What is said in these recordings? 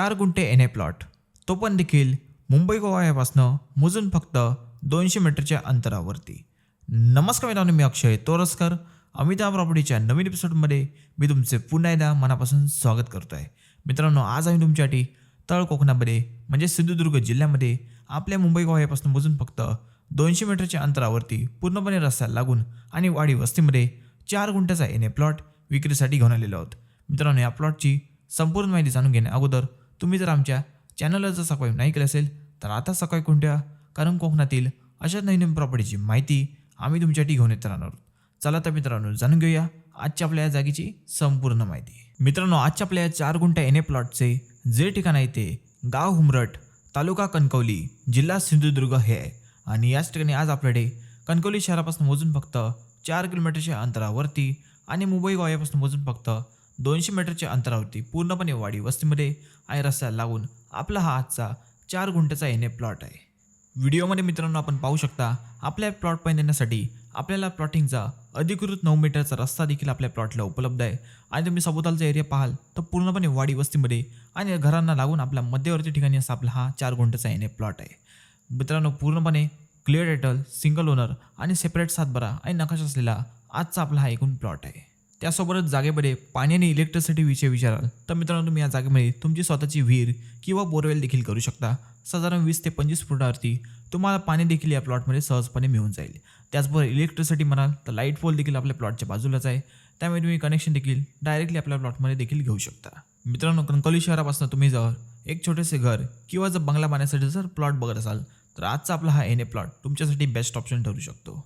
चार गुंठे N A plot. तो पण देखील मुंबई गोवा यापासनं मोजून फक्त दोनशे मीटरच्या अंतरावरती. नमस्कार मित्रांनो मी अक्षय तोरसकर. अमिता प्रॉपर्टीच्या नवीन एपिसोडमध्ये मी तुमचे पुन्हा एकदा मनापासून स्वागत करतो आहे मित्रांनो आज आम्ही तुमच्यासाठी तळ कोकणामध्ये म्हणजे सिंधुदुर्ग जिल्ह्यामध्ये आपल्या मुंबई गोवा यापासून मोजून फक्त दोनशे मीटरच्या अंतरावरती पूर्णपणे रस्त्याला लागून आणि वाडी वस्तीमध्ये चार गुंठ्याचा एन ए प्लॉट विक्रीसाठी घेऊन आलेलो आहोत. मित्रांनो या प्लॉटची संपूर्ण माहिती जाणून घेण्या अगोदर तुम्ही जर आमच्या चॅनलला जर सबस्क्राईब नाही केलं असेल तर आता सकाळी कोणत्या? कारण कोकणातील अशा नवीन प्रॉपर्टीची माहिती आम्ही तुमच्यासाठी घेऊन येत राहणार आहोत. चला तर मित्रांनो जाणून घेऊया आजच्या आपल्या या जागेची संपूर्ण माहिती. मित्रांनो आजच्या आपल्या या चार गुंठ्या एन ए प्लॉटचे जे ठिकाण आहे ते गाव हुमरट तालुका कणकवली जिल्हा सिंधुदुर्ग हे आहे. आणि याच ठिकाणी आज आपल्याकडे कणकवली शहरापासून मोजून फक्त चार किलोमीटरच्या अंतरावरती आणि मुंबई गोव्यापासून मोजून फक्त दोनशे मीटरच्या अंतरावरती पूर्णपणे वाडी वस्तीमध्ये आणि रस्त्याला लागून आपला हा आजचा चार गुंठ्याचा एन ए प्लॉट आहे. व्हिडिओमध्ये मित्रांनो आपण पाहू शकता आपल्या प्लॉट पण देण्यासाठी आपल्याला प्लॉटिंगचा अधिकृत नऊ मीटरचा रस्ता देखील आपल्या प्लॉटला उपलब्ध आहे. आणि तुम्ही सभोवतालचा एरिया पाहाल तर पूर्णपणे वाडी वस्तीमध्ये आणि घरांना लागून आपला मध्यवर्ती ठिकाणी असा आपला हा चार गुंठ्याचा एन ए प्लॉट आहे. मित्रांनो पूर्णपणे क्लिअर टायटल सिंगल ओनर आणि सेपरेट सातबारा आणि नकाशा असलेला आजचा आपला हा एकूण प्लॉट आहे. त्यासोबतच जागेमध्ये पाणी आणि इलेक्ट्रिसिटी विषय विचाराल. तर मित्रांनो तुम्ही या जागेमध्ये तुमची स्वतःची विहीर किंवा बोरवेल देखील करू शकता. साधारण वीस ते पंचवीस फुटावरती तुम्हाला पाणी देखील या प्लॉटमध्ये सहजपणे मिळून जाईल. त्याचबरोबर इलेक्ट्रिसिटी म्हणाल तर लाइट पोल देखील आपल्या प्लॉटच्या बाजूलाच आहे. त्यामुळे तुम्ही कनेक्शन देखील डायरेक्टली आपल्या प्लॉटमध्ये देखील घेऊ शकता. मित्रांनो कणकवली शहरापासून तुम्ही जर एक छोटेसे घर किंवा जर बंगला बांधण्यासाठी जर प्लॉट बघत असाल तर आजचा आपला हा एन ए प्लॉट तुमच्यासाठी बेस्ट ऑप्शन ठरू शकतो.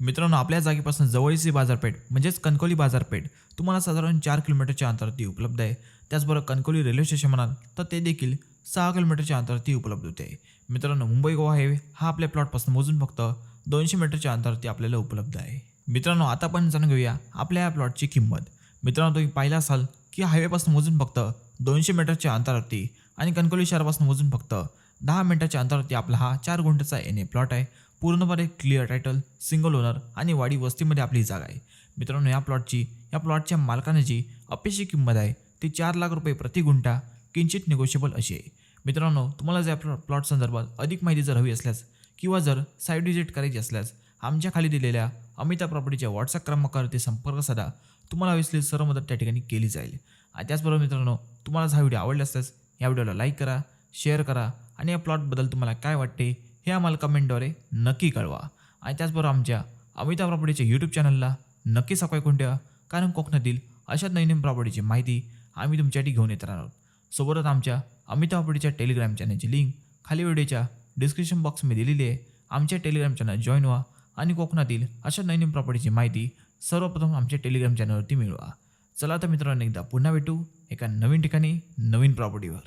मित्रांनो आपल्या जागेपासून जवळची बाजारपेठ म्हणजेच कणकोली बाजारपेठ तुम्हाला साधारण चार किलोमीटरच्या अंतरावरती उपलब्ध आहे. त्याचबरोबर कणकोली रेल्वे स्टेशन म्हणाल तर ते देखील सहा किलोमीटरच्या अंतरावरती उपलब्ध होते. मित्रांनो मुंबई गोवा हायवे हा आपल्या प्लॉटपासून मोजून फक्त दोनशे मीटरच्या अंतरावरती आपल्याला उपलब्ध आहे. मित्रांनो आता आपण जाणून घेऊया आपल्या या प्लॉटची किंमत. मित्रांनो तुम्ही पाहिला असाल की हायवेपासून मोजून फक्त दोनशे मीटरच्या अंतरावरती आणि कणकोली शहरापासून मोजून फक्त दहा मिनटाच्या अंतरावरती आपला हा चार गुंठचा एन ए प्लॉट आहे. पूर्णपणे क्लिअर टायटल सिंगल ओनर आणि वाडी वस्तीमध्ये आपली जागा आहे. मित्रांनो या प्लॉटची या प्लॉटच्या मालकाने जी अपेक्षित किंमत आहे ती चार लाख रुपये प्रति गुंठा किंचित निगोशिएबल अशी आहे. मित्रांनो तुम्हाला जर प्लॉ प्लॉट संदर्भात अधिक माहिती जर हवी असल्यास किंवा जर साईट व्हिजिट करायची असल्यास आमच्या खाली दिलेल्या अमिता प्रॉपर्टीच्या व्हॉट्सअप क्रमांकावरती संपर्क साधा. तुम्हाला हवी असलेली सर्व मदत त्या ठिकाणी केली जाईल. आणि त्याचबरोबर मित्रांनो तुम्हाला हा व्हिडिओ आवडला असल्यास या व्हिडिओला लाईक करा शेअर करा आणि या प्लॉटबद्दल तुम्हाला काय वाटते हे आम्हाला कमेंटद्वारे नक्की कळवा. आणि त्याचबरोबर आमच्या अमिता प्रॉपर्टीच्या यूट्यूब चॅनलला नक्की सबस्क्राईब करून ठेवा कारण कोकणातील अशा नवीन प्रॉपर्टीची माहिती आम्ही तुमच्यासाठी घेऊन येत राहणार आहोत. सोबतच आमच्या अमिता प्रॉपर्टीच्या टेलिग्राम चॅनलची लिंक खाली व्हिडिओच्या डिस्क्रिप्शन बॉक्समध्ये दिलेली आहे. आमच्या टेलिग्राम चॅनल जॉईन व्हा आणि कोकणातील अशा नवीन प्रॉपर्टीची माहिती सर्वप्रथम आमच्या टेलिग्राम चॅनलवरती मिळवा. चला तर मित्रांनो एकदा पुन्हा भेटू एका नवीन ठिकाणी नवीन प्रॉपर्टीवर